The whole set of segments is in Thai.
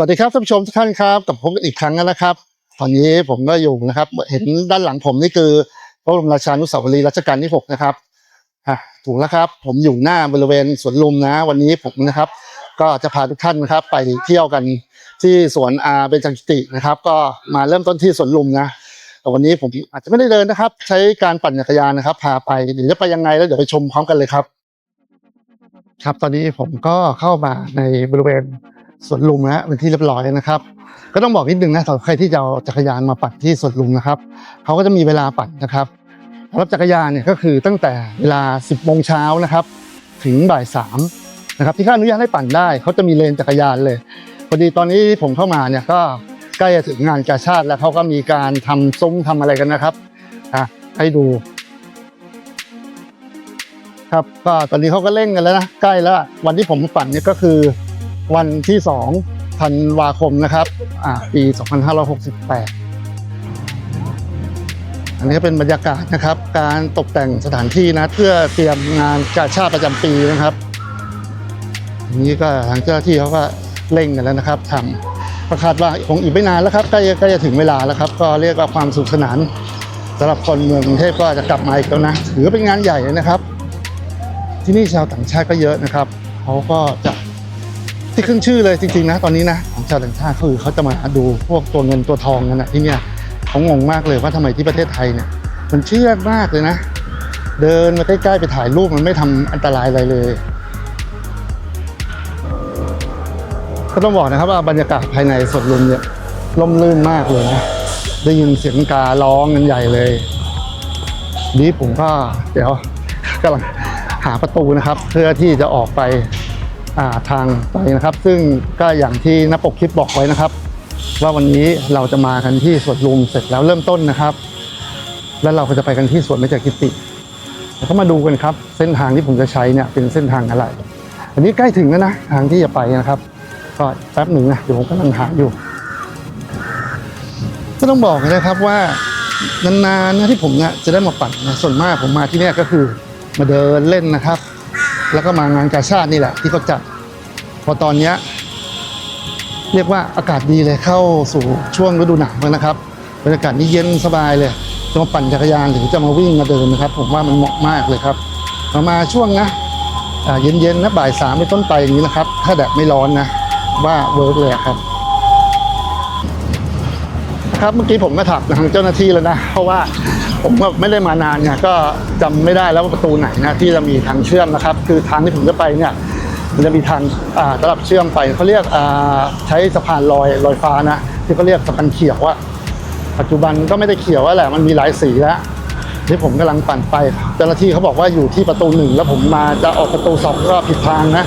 สวัสดีครับท่านผู้ชมทุกท่านครับกับผมอีกครั้งนะครับ ตอนนี้ผมก็อยู่นะครับ เห็นด้านหลังผมนี่คือพระบรมราชานุสาวรีย์รัชกาลที่หกนะครับอะถูกแล้วครับ ผมอยู่หน้าบริเวณสวนลุมนะ วันนี้ผมนะครับ ก็จะพาทุกท่านนะครับ ไปเที่ยวกันที่สวนอาเบญจกิตินะครับ ก็มาเริ่มต้นที่สวนลุมนะแต่วันนี้ผมอาจจะไม่ได้เดินนะครับ ใช้การปั่นจักรยานนะครับ พาไปเดี๋ยวจะไปยังไงแล้วเดี๋ยวไปชมพร้อมกันเลยครับ ครับตอนนี้ผมก็เข้ามาในบริเวณ สวนลุมนะเป็นที่เรียบร้อยนะครับ ก็ต้องบอกนิดนึงนะสำหรับใครที่จะเอาจักรยานมาปั่นที่สวนลุมนะครับเขาก็จะมีเวลาปั่นนะครับสำหรับจักรยานเนี่ยก็คือตั้งแต่เวลา 10โมงเช้านะครับ ถึงบ่ายสามนะครับที่เขาอนุญาตให้ปั่นได้เขาจะมีเลนจักรยานเลยพอดีตอนนี้ผมเข้ามาเนี่ยก็ใกล้จะถึงงานกาชาติแล้วเขาก็มีการทำซุ้มทำอะไรกันนะครับอะให้ดู ครับก็ตอนนี้เขาก็เร่งกันแล้วนะใกล้แล้ววันที่ผมปั่นเนี่ยก็คือ วันที่2ธันวาคมนะครับปี 2568 อันนี้ก็เป็นบรรยากาศนะครับ การตกแต่งสถานที่นะเพื่อเตรียมงานกาชาติประจำปีนะครับอันนี้ก็ทางเจ้าที่เขาก็เร่งกันแล้วนะครับทำก็คาดว่าคงอีกไม่นานแล้วครับใกล้ใกล้จะถึงเวลาแล้วครับ ก็เรียกว่าความสุขสนานสำหรับคนเมืองกรุงเทพก็จะกลับมาอีกแล้วนะถือเป็นงานใหญ่เลยนะครับ ที่นี่ชาวต่างชาติก็เยอะนะครับเขาก็จะ ที่ขึ้นชื่อเลยจริงๆนะตอนนี้นะของชาวต่างชาติคือเขาจะมาดูพวกตัวเงินตัวทองกันนะที่เนี่ยเขางงมากเลยว่าทำไมที่ประเทศไทยเนี่ยมันเชื่อมากเลยนะ เดินมาใกล้ๆไปถ่ายรูปมันไม่ทำอันตรายอะไรเลยก็ต้องบอกนะครับว่าบรรยากาศภายในสวนลุมเนี่ยร่มรื่นมากเลยนะได้ยินเสียงการ้องกันใหญ่เลย นี้ผมก็เดี๋ยวกำลังหาประตูนะครับ เพื่อที่จะออกไป ทางไปนะครับ ซึ่งก็อย่างที่นปกคลิปบอกไว้นะครับ ว่าวันนี้เราจะมากันที่สวนลุมเสร็จแล้วเริ่มต้นนะครับ แล้วเราก็จะไปกันที่สวนเมจากกิติแล้วก็มาดูกันครับ เส้นทางที่ผมจะใช้เนี่ยเป็นเส้นทางอะไร อันนี้ใกล้ถึงแล้วนะทางที่จะไปนะครับ ก็แป๊บหนึ่งนะเดี๋ยวผมกำลังหาอยู่ก็ต้องบอกนะครับว่านานๆนะที่ผมเนี่ยจะได้มาปั่นนะส่วนมากผมมาที่นี่ก็คือมาเดินเล่นนะครับ แล้วก็มางานกาชาตินี่แหละที่เขาจัด พอตอนเนี้ยเรียกว่าอากาศดีเลยเข้าสู่ช่วงฤดูหนาวแล้วนะครับบรรยากาศนี่เย็นสบายเลยจะมาปั่นจักรยานหรือจะมาวิ่งมาเดินนะครับ ผมว่ามันเหมาะมากเลยครับ มามาช่วงนะเย็นๆนะบ่ายสามเป็นต้นไปอย่างนี้นะครับ ถ้าแดดไม่ร้อนนะ ว่าเวิร์กเลยครับ ครับเมื่อกี้ผมก็ถามทางเจ้าหน้าที่แล้วนะ เพราะว่า ผมก็ไม่ได้มานานเนี่ยก็จำไม่ได้แล้วว่าประตูไหนนะที่จะมีทางเชื่อมนะครับ คือทางที่ผมจะไปเนี่ยมันจะมีทางอ่าสำหรับเชื่อมไปเขาเรียกอ่าใช้สะพานลอยลอยฟ้านะที่เขาเรียกสะพานเขียวอะปัจจุบันก็ไม่ได้เขียวแล้วแหละมันมีหลายสีแล้วที่ผมกำลังปั่นไปเจ้าหน้าที่เขาบอกว่าอยู่ที่ประตูหนึ่งแล้วผมมาจะออกประตูสองก็ผิดทางนะ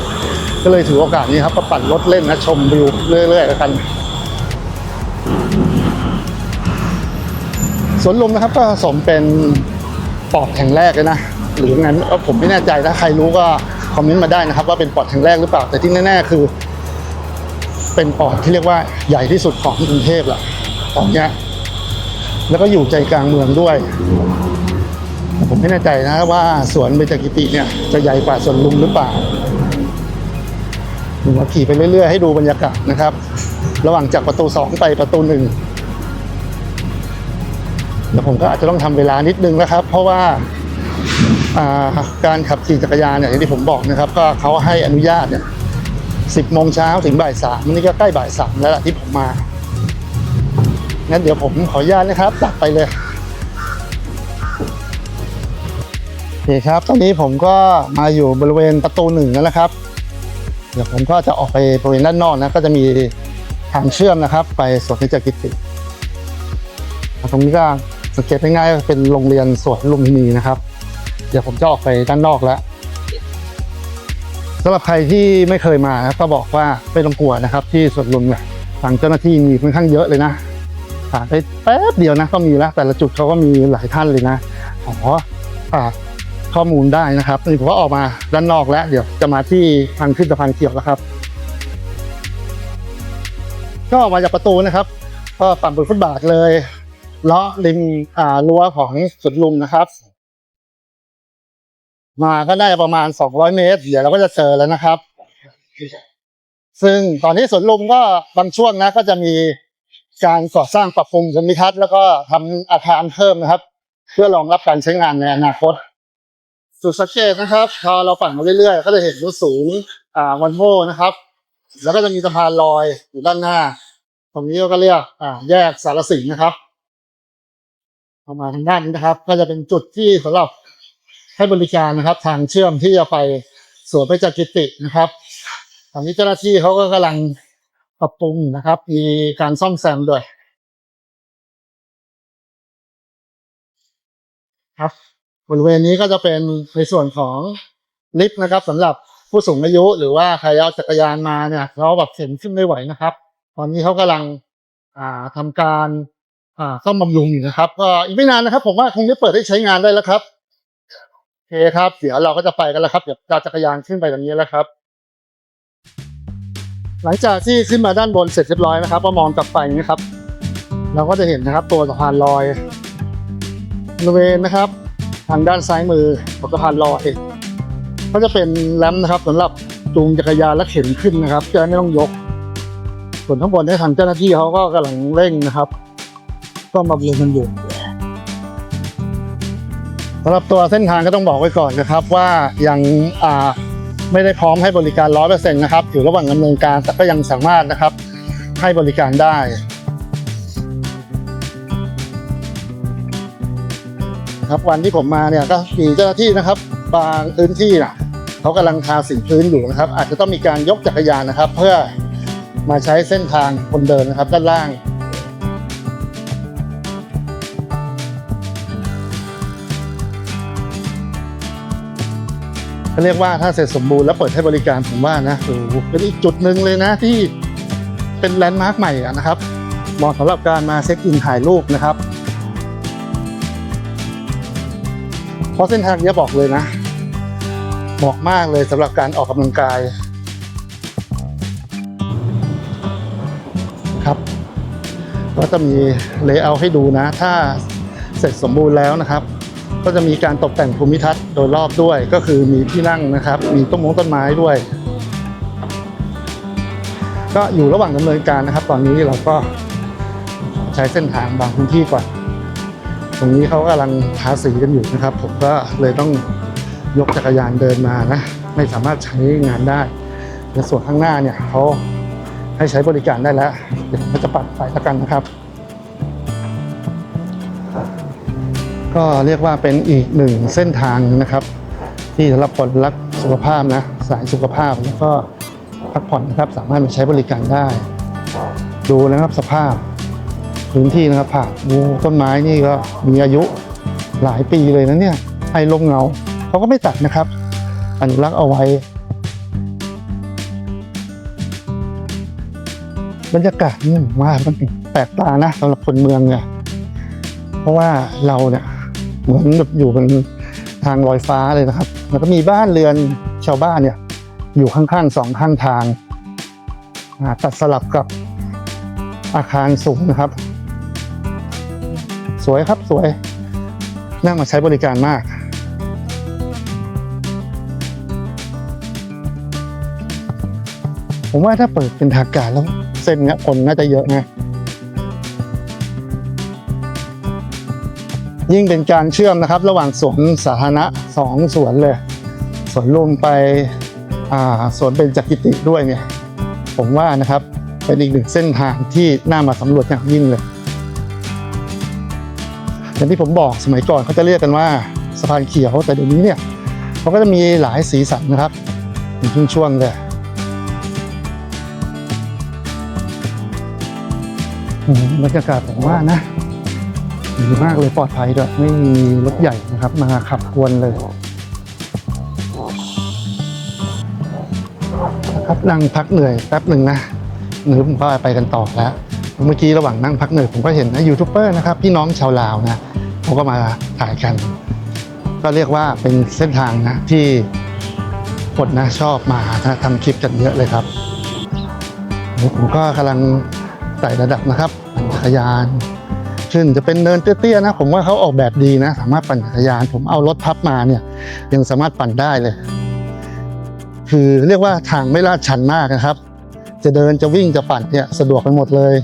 ก็เลยถือโอกาสนี้ครับก็ปั่นรถเล่นนะชมวิวเรื่อยๆแล้วกัน สวนลุมนะครับก็สมเป็นปอดแห่งแรกเลยนะหรืองั้นผมไม่แน่ใจถ้าใครรู้ก็คอมเมนต์มาได้นะครับ ว่าเป็นปอดแห่งแรกหรือเปล่าแต่ที่แน่ๆคือ เป็นปอดที่เรียกว่าใหญ่ที่สุดของกรุงเทพละตอนนี้แล้วก็อยู่ใจกลางเมืองด้วย ผมไม่แน่ใจนะว่าสวนเบญจกิติเนี่ยจะใหญ่กว่าสวนลุมหรือเปล่าผมขี่ไปเรื่อยๆให้ดูบรรยากาศนะครับ ระหว่างจากประตูสองไปประตูหนึ่ง เดี๋ยวผมก็อาจจะต้องทำเวลานิดนึงนะครับ เพราะว่าการขับขี่จักรยานเนี่ยอย่างที่ผมบอกนะครับ ก็เขาให้อนุญาตเนี่ยสิบโมงเช้าถึงบ่ายสามนี่ก็ใกล้บ่ายสามแล้วล่ะที่ผมมางั้นเดี๋ยวผมขออนุญาตนะครับตัดไปเลยนี่ครับ ตอนนี้ผมก็มาอยู่บริเวณประตูหนึ่งแล้วนะครับ เดี๋ยวผมก็จะออกไปบริเวณด้านนอกนะก็จะมีทางเชื่อมนะครับ ไปสวนนิจกิติตรงนี้ก็ สังเกตง่ายๆเป็นโรงเรียนสวนลุมพินีนะครับ เดี๋ยวผมจะออกไปด้านนอกแล้วสำหรับใครที่ไม่เคยมานะครับก็บอกว่าไม่ต้องกลัวนะครับ ที่สวนลุมเนี่ยทางเจ้าหน้าที่มีค่อนข้างเยอะเลยนะผ่านไปแป๊บเดียวนะก็มีแล้วแต่ละจุดเขาก็มีหลายท่านเลยนะขอฝากข้อมูลได้นะครับนี่ผมก็ออกมาด้านนอกแล้ว เดี๋ยวจะมาที่ทางขึ้นสะพานเขียวแล้วครับ ก็ออกมาจากประตูนะครับ ก็ฝั่งบนฟุตบาทเลย เลาะริมอ่ารั้วของสวนลุมนะครับ มาก็ได้ประมาณ200เมตร เดี๋ยวเราก็จะเจอแล้วนะครับ ซึ่งตอนนี้สวนลุมก็บางช่วงนะ ก็จะมีการก่อสร้างปรับปรุงภูมิทัศน์แล้วก็ทำอาคารเพิ่มนะครับ เพื่อรองรับการใช้งานในอนาคตจุดสังเกตนะครับพอเราปั่นมาเรื่อยๆ ก็จะเห็นรถสูงอ่าวันโวนะครับ แล้วก็จะมีสะพานลอยอยู่ด้านหน้าตรงนี้ก็เรียกอ่าแยกสารสินนะครับ เข้ามาทางด้านนี้นะครับ ก็จะเป็นจุดที่สำหรับให้บริการนะครับ ทางเชื่อมที่จะไปสวนไปจักกิตินะครับตอนนี้เจ้าหน้าที่เขาก็กำลังปรับปรุงนะครับ มีการซ่อมแซมด้วยครับบริเวณนี้ก็จะเป็นในส่วนของลิฟต์นะครับสำหรับผู้สูงอายุหรือว่าใครเอาจักรยานมาเนี่ยเขาแบบเข็นขึ้นไม่ไหวนะครับ ตอนนี้เขากำลังอ่าทำการ อ่าซ่อมบำรุงอยู่นะครับก็อีกไม่นานนะครับ ผมว่าคงได้เปิดให้ใช้งานได้แล้วครับโอเคครับ เดี๋ยวเราก็จะไปกันแล้วครับเดี๋ยวเราจักรยานขึ้นไปตรงนี้แล้วครับ หลังจากที่ขึ้นมาด้านบนเสร็จเรียบร้อยนะครับก็มองกลับไปนะครับ เราก็จะเห็นนะครับ ตัวสะพานลอยบริเวณนะครับ ทางด้านซ้ายมือของสะพานลอยก็จะเป็นแรมนะครับสำหรับจูงจักรยานและเข็นขึ้นนะครับจะไม่ต้องยก ส่วนข้างบนที่ทางเจ้าหน้าที่เขาก็กำลังเร่งนะครับ ก็มาบำรุงกันอยู่สำหรับตัวเส้นทางก็ต้องบอกไว้ก่อนนะครับว่ายังไม่ได้พร้อมให้บริการร้อยเปอร์เซ็นต์นะครับอยู่ระหว่างดำเนินการแต่ก็ยังสามารถนะครับให้บริการได้ครับวันที่ผมมาเนี่ยก็มีเจ้าหน้าที่นะครับ บางพื้นที่น่ะเขากำลังทาสีพื้นอยู่นะครับ อาจจะต้องมีการยกจักรยานนะครับ เพื่อมาใช้เส้นทางคนเดินนะครับด้านล่าง เขาเรียกว่าถ้าเสร็จสมบูรณ์แล้วเปิดให้บริการผมว่านะโอ้เป็นอีกจุดหนึ่งเลยนะที่เป็นแลนด์มาร์คใหม่นะครับเหมาะสำหรับการมาเช็คอินถ่ายรูปนะครับเพราะเส้นทางนี้บอกเลยนะเหมาะมากเลยสำหรับการออกกำลังกายครับ ก็จะมีเลเยอร์ให้ดูนะ ถ้าเสร็จสมบูรณ์แล้วนะครับ ก็จะมีการตกแต่งภูมิทัศน์โดยรอบด้วย ก็คือมีที่นั่งนะครับ มีต้นมงต้นไม้ด้วย ก็อยู่ระหว่างดำเนินการนะครับ ตอนนี้เราก็ใช้เส้นทางบางพื้นที่ก่อน ตรงนี้เขากำลังทาสีกันอยู่นะครับ ผมก็เลยต้องยกจักรยานเดินมานะ ไม่สามารถใช้งานได้ในส่วนข้างหน้าเนี่ยเขาให้ใช้บริการได้แล้ว เดี๋ยวผมจะปัดไปแล้วกันนะครับ ก็เรียกว่าเป็นอีกหนึ่งเส้นทางนะครับ ที่สำหรับคนรักสุขภาพนะสายสุขภาพแล้วก็พักผ่อนนะครับสามารถมาใช้บริการได้ ดูนะครับสภาพพื้นที่นะครับผักดูต้นไม้นี่ก็มีอายุหลายปีเลยนะเนี่ยให้ลมเงาเขาก็ไม่ตัดนะครับ อนุรักษ์เอาไว้ บรรยากาศนี่มว่ามันแปลกตานะสำหรับคนเมืองเนี่ยเพราะว่าเราเนี่ย เหมือนแบบอยู่บนทางลอยฟ้าเลยนะครับ แล้วก็มีบ้านเรือนชาวบ้านเนี่ย อยู่ข้างๆสองข้างทาง ตัดสลับกับอาคารสูงนะครับ สวยครับสวยนั่งมาใช้บริการมากผมว่าถ้าเปิดเป็นทางการแล้วเส้นเนี้ยคนน่าจะเยอะนะ ยิ่งเป็นการเชื่อมนะครับ ระหว่างสวนสาธารณะสองสวนเลยสวนลุมไปสวนเป็นจักริติด้วยเนี่ยผมว่านะครับเป็นอีกหนึ่งเส้นทางที่น่ามาสำรวจอย่างยิ่งเลยอย่างที่ผมบอกสมัยก่อนเขาจะเรียกกันว่าสะพานเขียวแต่เดี๋ยวนี้เนี่ยเขาก็จะมีหลายสีสันนะครับเป็นช่วงๆเลยบรรยากาศผมว่านะ ดีมากเลยปลอดภัยด้วยไม่มีรถใหญ่นะครับ มาขับกวนเลยนะครับนั่งพักเหนื่อยแป๊บหนึ่งนะหรือผมก็ไปกันต่อแล้วเมื่อกี้ระหว่างนั่งพักเหนื่อยผมก็เห็นนะยูทูบเบอร์นะครับพี่น้องชาวลาวนะเขาก็มาถ่ายกัน ก็เรียกว่าเป็นเส้นทางนะที่คนนะชอบมานะทำคลิปกันเยอะเลยครับผมก็กำลังไต่ระดับนะครับปั่นจักรยาน ขึ้น จะเป็นเนินเตี้ยๆนะ ผมว่าเขาออกแบบดีนะ สามารถปั่นจักรยาน ผมเอารถพับมาเนี่ย ยังสามารถปั่นได้เลย คือเรียกว่าทางไม่ลาดชันมากนะครับ จะเดินจะวิ่งจะปั่นเนี่ยสะดวกไปหมดเลย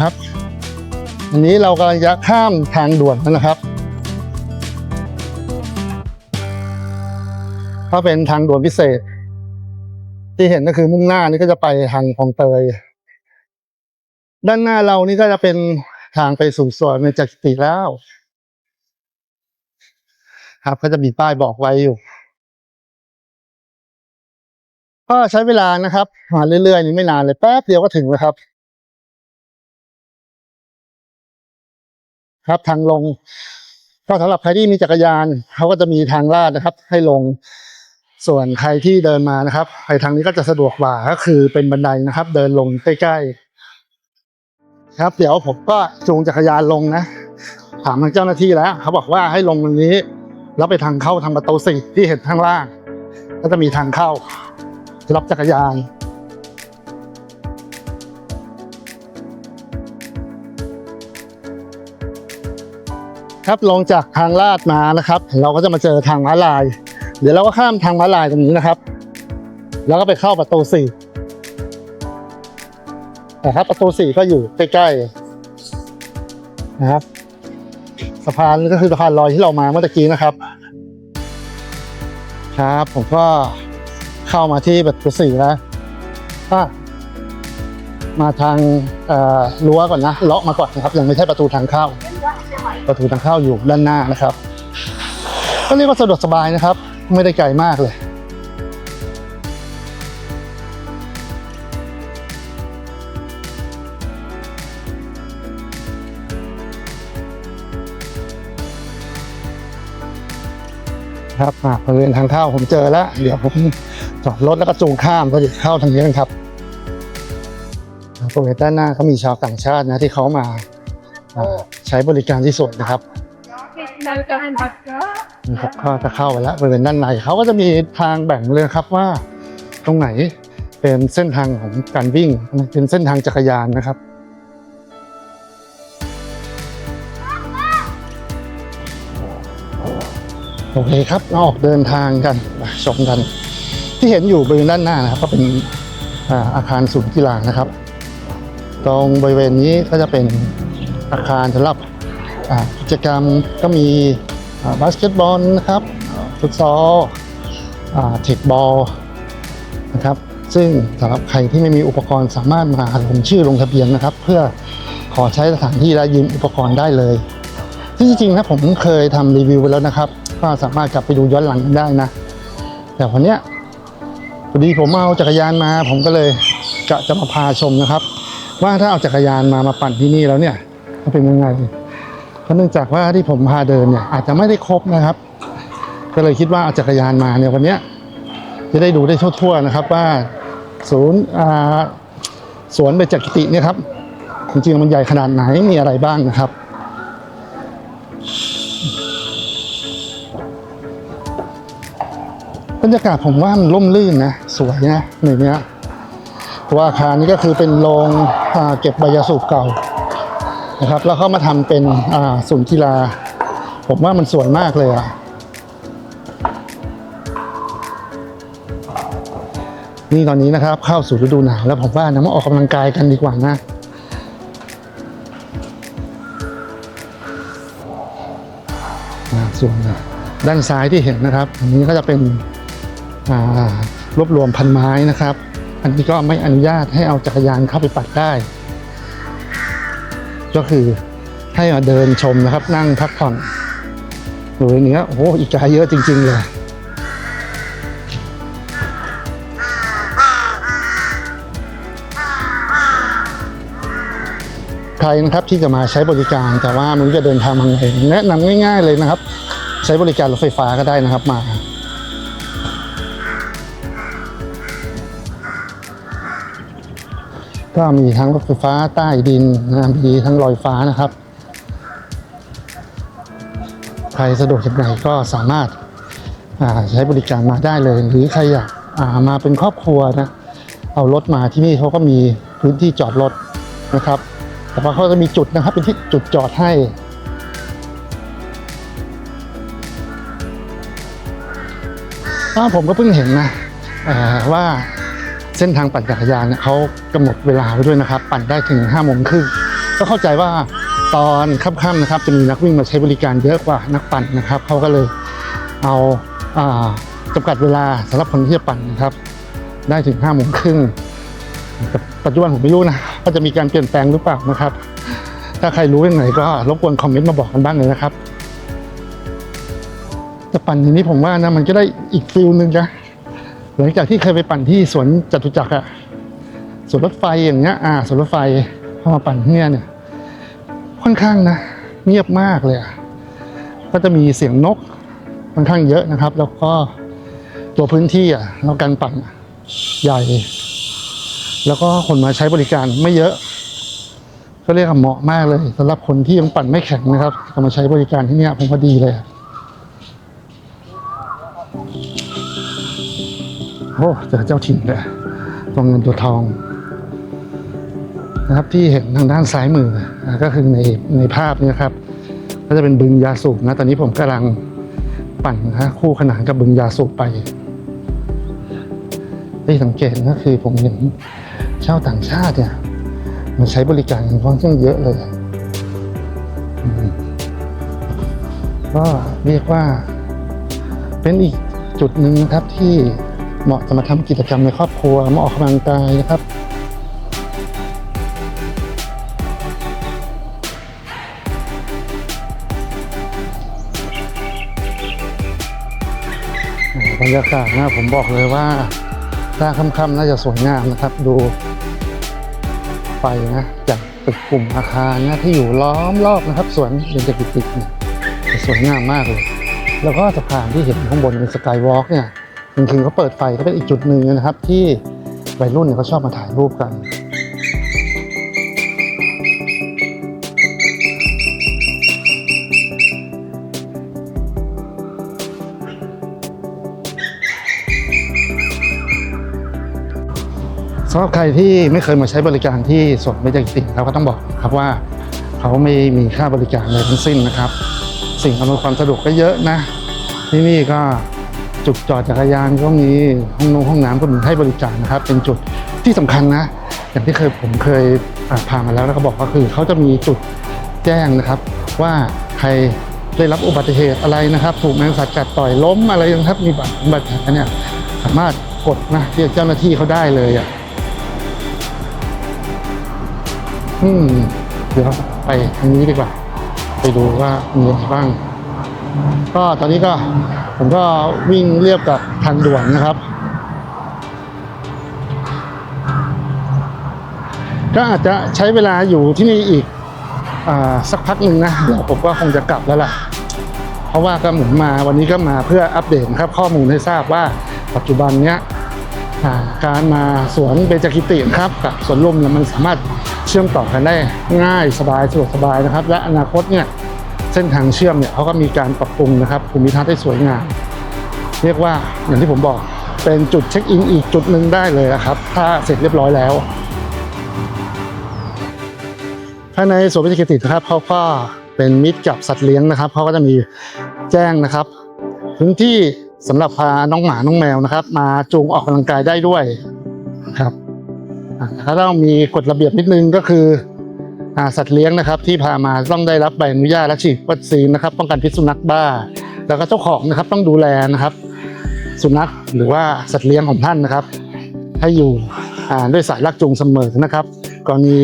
ครับอันนี้เรากำลังจะข้ามทางด่วนนะครับ ถ้าเป็นทางด่วนพิเศษ ที่เห็นก็คือมุ่งหน้านี่ก็จะไปทางคลองเตย ด้านหน้าเรานี่ก็จะเป็นทางไปสู่สวนในจักรติแล้ว ครับก็จะมีป้ายบอกไว้อยู่ก็ใช้เวลานะครับมาเรื่อยๆนี่ไม่นานเลยแป๊บเดียวก็ถึงแล้วครับ ครับทางลง ก็สำหรับใครที่มีจักรยานเขาก็จะมีทางลาดนะครับ ให้ลง ส่วนใครที่เดินมานะครับไปทางนี้ก็จะสะดวกกว่าก็คือเป็นบันไดนะครับ เดินลงใกล้ๆครับ เดี๋ยวผมก็จูงจักรยานลงนะ ถามทางเจ้าหน้าที่แล้ว เขาบอกว่าให้ลงตรงนี้ แล้วไปทางเข้าทางประตูสี่ที่เห็นข้างล่าง ก็จะมีทางเข้าสำหรับจักรยานครับลงจากทางลาดมานะครับ เราก็จะมาเจอทางม้าลาย เดี๋ยวเราก็ข้ามทางม้าลายตรงนี้นะครับ แล้วก็ไปเข้าประตูสี่นะครับประตูสี่ก็อยู่ใกล้ๆนะครับสะพานก็คือสะพานลอยที่เรามาเมื่อกี้นะครับ ครับ ผมก็เข้ามาที่ประตูสี่แล้วมาทางรั้วก่อนนะเลาะมาก่อนนะครับ ยังไม่ใช่ประตูทางเข้า ประตูทางเข้าอยู่ด้านหน้านะครับ ก็เรียกว่าสะดวกสบายนะครับ ไม่ได้ไกลมากเลย ครับอะบริเวณทางเข้าผมเจอแล้ว เดี๋ยวผมจอดรถแล้วก็จูงข้ามก็จะเข้าทางนี้กันครับบริเวณด้านหน้าเขามีชาวต่างชาตินะที่เขามาอ่าใช้บริการที่สวนนะครับ นะครับก็จะเข้าไปแล้วบริเวณด้านในเขาก็จะมีทางแบ่งเลยครับว่า ตรงไหนเป็นเส้นทางของการวิ่งเป็นเส้นทางจักรยานนะครับโอเคครับเราออกเดินทางกันชมกัน ที่เห็นอยู่บริเวณด้านหน้านะครับ ก็เป็นอาคารศูนย์กีฬานะครับ ตรงบริเวณนี้ก็จะเป็นอาคารสำหรับกิจกรรมก็มี บาสเกตบอลนะครับฟุตซอลเทคบอลนะครับซึ่งสำหรับใครที่ไม่มีอุปกรณ์สามารถมาลงชื่อลงทะเบียนนะครับ เพื่อขอใช้สถานที่และยืมอุปกรณ์ได้เลยซึ่งจริงๆนะผมเคยทำรีวิวไปแล้วนะครับ ก็สามารถกลับไปดูย้อนหลังได้นะ แต่วันเนี้ยพอดีผมเอาจักรยานมา ผมก็เลยกะจะมาพาชมนะครับ ว่าถ้าเอาจักรยานมามาปั่นที่นี่แล้วเนี่ยจะเป็นยังไง เพราะเนื่องจากว่าที่ผมพาเดินเนี่ยอาจจะไม่ได้ครบนะครับ ก็เลยคิดว่าเอาจักรยานมาเนี่ยวันนี้จะได้ดูได้ทั่วๆนะครับว่าศูนย์อ่าสวนเบญจกิติเนี่ยครับจริงๆมันใหญ่ขนาดไหนมีอะไรบ้างนะครับบรรยากาศผมว่ามันร่มรื่นนะสวยนะในเนี้ยเพราะว่าอาคารนี้ก็คือเป็นโรงเก็บใบยาสูบเก่า นะครับ แล้วเขามาทำเป็นศูนย์กีฬา ผมว่ามันสวยมากเลยอะนี่ตอนนี้นะครับ เข้าสู่ฤดูหนาวแล้วผมว่านะมาออกกำลังกายกันดีกว่านะส่วนด้านซ้ายที่เห็นนะครับ อันนี้ก็จะเป็นรวบรวมพันไม้นะครับ อันนี้ก็ไม่อนุญาตให้เอาจักรยานเข้าไปปัดได้ ก็คือให้มาเดินชมนะครับ นั่งพักผ่อนบริเวณนี้โอ้โหอีกาเยอะจริง ๆ เลยใครนะครับที่จะมาใช้บริการแต่ว่ามันจะเดินทางมาไงแนะนำง่าย ๆ เลยนะครับ ใช้บริการรถไฟฟ้าก็ได้นะครับมา ก็มีทั้งรถไฟฟ้าใต้ดินนะมีทั้งลอยฟ้านะครับ ใครสะดวกแบบไหนก็สามารถาใช้บริการมาได้เลย หรือใครอยากามาเป็นครอบครัวนะเอารถมาที่นี่เขาก็มีพื้นที่จอดรถนะครับ แต่ว่าเขาจะมีจุดนะครับเป็นที่จุดจอดให้ผมก็เพิ่งเห็นนะว่า เส้นทางปั่นจักรยานเนี่ยเขากำหนดเวลาไว้ด้วยนะครับ ปั่นได้ถึง5้าโมงครึ่งก็เข้าใจว่าตอนค่ำๆนะครับจะมีนักวิ่งมาใช้บริการเยอะกว่านักปั่นนะครับเขาก็เลยเอาอ่าจำกัดเวลาสำหรับคนที่จะปั่นนะครับ ได้ถึง5้าโมงครึ่งปัจจุบันผมไม่รู้นะว่าจะมีการเปลี่ยนแปลงหรือเปล่านะครับ ถ้าใครรู้ยังไงก็รบกวนคอมเมนต์มาบอกกันบ้างเลยนะครับแต่ปั่นอย่างนี้ผมว่านะมันก็ได้อีกฟิลหนึ่งนะ หลังจากที่เคยไปปั่นที่สวนจตุจักรอะสวนรถไฟอย่างเงี้ยอ่าสวนรถไฟพอมาปั่นที่เนี่ยเนี่ย ค่อนข้างนะ เงียบมากเลยอะก็จะมีเสียงนกค่อนข้างเยอะนะครับ แล้วก็ตัวพื้นที่อะแล้วการปั่นใหญ่ แล้วก็คนมาใช้บริการไม่เยอะ ก็เรียกว่าเหมาะมากเลยสำหรับคนที่ยังปั่นไม่แข็งนะครับก็มาใช้บริการที่นี่ผมว่าดีเลย โอ้เจอเจ้าถิ่นเลยตัวเงินตัวทองนะครับที่เห็นทางด้านซ้ายมือก็คือในในภาพนี้ครับ ก็จะเป็นบึงยาสูบนะตอนนี้ผมกำลังปั่นนะคู่ขนานกับบึงยาสูบไปที่สังเกตก็คือผมเห็นชาวต่างชาติเนี่ยมาใช้บริการค่อนข้างเยอะเลยก็เรียกว่าเป็นอีกจุดหนึ่งนะครับที่ เหมาะจะมาทำกิจกรรมในครอบครัวมาออกกำลังกายนะครับ บรรยากาศนะผมบอกเลยว่าถ้าค่ำๆน่าจะสวยงามนะครับ ดูไฟนะจากตึกกลุ่มอาคารนะที่อยู่ล้อมรอบนะครับสวนเบญจกิติเนี่ยสวยงามมากเลย แล้วก็สะพานที่เห็นข้างบนเป็นสกายวอล์กเนี่ย จริงๆเขาเปิดไฟก็เป็นอีกจุดหนึ่งนะครับ ที่วัยรุ่นเนี่ยเขาชอบมาถ่ายรูปกันสำหรับใครที่ไม่เคยมาใช้บริการที่สวนเบญจกิติเราก็ต้องบอกครับว่า เขาไม่มีค่าบริการอะไรทั้งสิ้นนะครับ สิ่งอำนวยความสะดวกก็เยอะนะ ที่นี่ก็ จุดจอดจักรยานก็มีห้องนงห้องน้ำก็มีให้บริการนะครับ เป็นจุดที่สำคัญนะ อย่างที่เคยผมเคยพามาแล้วแล้วเขาบอกก็คือเขาจะมีจุดแจ้งนะครับ ว่าใครได้รับอุบัติเหตุอะไรนะครับ ถูกแมงสัตว์กัดต่อยล้มอะไรนะครับมีบาดบาดแผลเนี่ยสามารถกดนะเรียกเจ้าหน้าที่เขาได้เลยอะอืมเดี๋ยวไปทางนี้ดีกว่า ไปดูว่ามีอะไรบ้าง ก็ตอนนี้ก็ ผมก็วิ่งเรียบกับทางด่วนนะครับ ก็อาจจะใช้เวลาอยู่ที่นี่อีกอสักพักหนึ่งนะเดี๋ยวผมก็คงจะกลับแล้วล่ะ เพราะว่าก็เหมือนมาวันนี้ก็มาเพื่ออัปเดตครับ ข้อมูลให้ทราบว่าปัจจุบันเนี้ยการมาสวนเบญจกิตินะครับกับสวนลมเนี่ยมันสามารถเชื่อมต่อกันได้ง่ายสบายสะดวกสบายนะครับ และอนาคตเนี่ย เส้นทางเชื่อมเนี่ยเขาก็มีการปรับปรุงนะครับภูมิทัศน์ให้สวยงามเรียกว่าอย่างที่ผมบอกเป็นจุดเช็คอินอีกจุดหนึ่งได้เลยนะครับถ้าเสร็จเรียบร้อยแล้วภายในสวนวิทยากิตินะครับเขาก็เป็นมิตรกับสัตว์เลี้ยงนะครับเขาก็จะมีแจ้งนะครับพื้นที่สำหรับพาน้องหมาน้องแมวนะครับ มาจูงออกกำลังกายได้ด้วยครับอ่าวต้องมีกฎระเบียบนิดนึงก็คือ สัตว์เลี้ยงนะครับที่พามาต้องได้รับใบอนุญาตและฉีดวัคซีนนะครับ ป้องกันพิษสุนัขบ้า แล้วก็เจ้าของนะครับต้องดูแลนะครับ สุนัขหรือว่าสัตว์เลี้ยงของท่านนะครับ ให้อยู่ด้วยสายลักจูงเสมอนะครับกรณี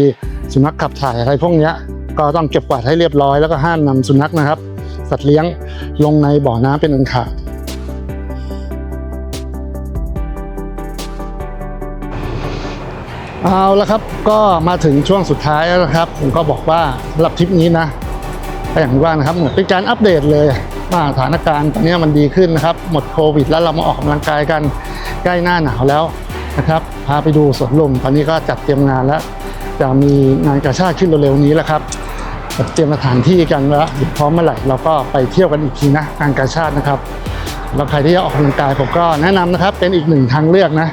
สุนัขขับถ่ายอะไรพวกนี้ก็ต้องเก็บกวาดให้เรียบร้อยแล้วก็ห้ามนำสุนัขนะครับ สัตว์เลี้ยงลงในบ่อน้ำเป็นอันขาด เอาละครับก็มาถึงช่วงสุดท้ายแล้วนะครับ ผมก็บอกว่าสำหรับทริปนี้นะอย่างว่านะครับเหมือนเป็นการอัปเดตเลยว่าสถานการณ์ตอนนี้มันดีขึ้นนะครับ หมดโควิด แล้วเรามาออกกำลังกายกันใกล้หน้าหนาวแล้วนะครับพาไปดูสวนลมตอนนี้ก็จัดเตรียมงานแล้ว จะมีงานกาชาติขึ้นเร็วๆนี้แล้วครับจัดเตรียมสถานที่กันแล้วเดี๋ยวพร้อมเมื่อไหร่เราก็ไปเที่ยวกันอีกทีนะงานกาชาตินะครับแล้วใครที่จะออกกำลังกายผมก็แนะนำนะครับ เป็นอีกหนึ่งทางเลือกนะ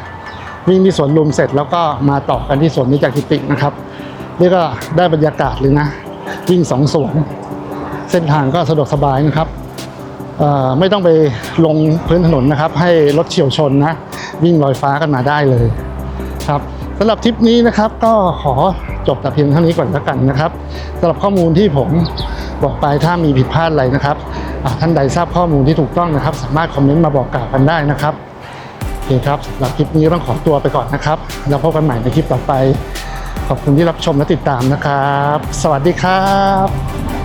วิ่งที่สวนลุมเสร็จแล้วก็มาต่อกันที่สวนนิจากิตินะครับนี่ก็ได้บรรยากาศเลยนะ วิ่งสองสวนเส้นทางก็สะดวกสบายนะครับไม่ต้องไปลงพื้นถนนนะครับ ให้รถเฉียวชนนะวิ่งลอยฟ้ากันมาได้เลยครับสำหรับทริปนี้นะครับก็ขอจบแต่เพียงเท่านี้ก่อนแล้วกันนะครับสำหรับข้อมูลที่ผมบอกไปถ้ามีผิดพลาดอะไรนะครับท่านใดทราบข้อมูลที่ถูกต้องนะครับ สามารถคอมเมนต์มาบอกกล่าวกันได้นะครับ เคครับสำหรับคลิปนี้ต้องขอตัวไปก่อนนะครับ แล้วพบกันใหม่ในคลิปต่อไป ขอบคุณที่รับชมและติดตามนะครับ สวัสดีครับ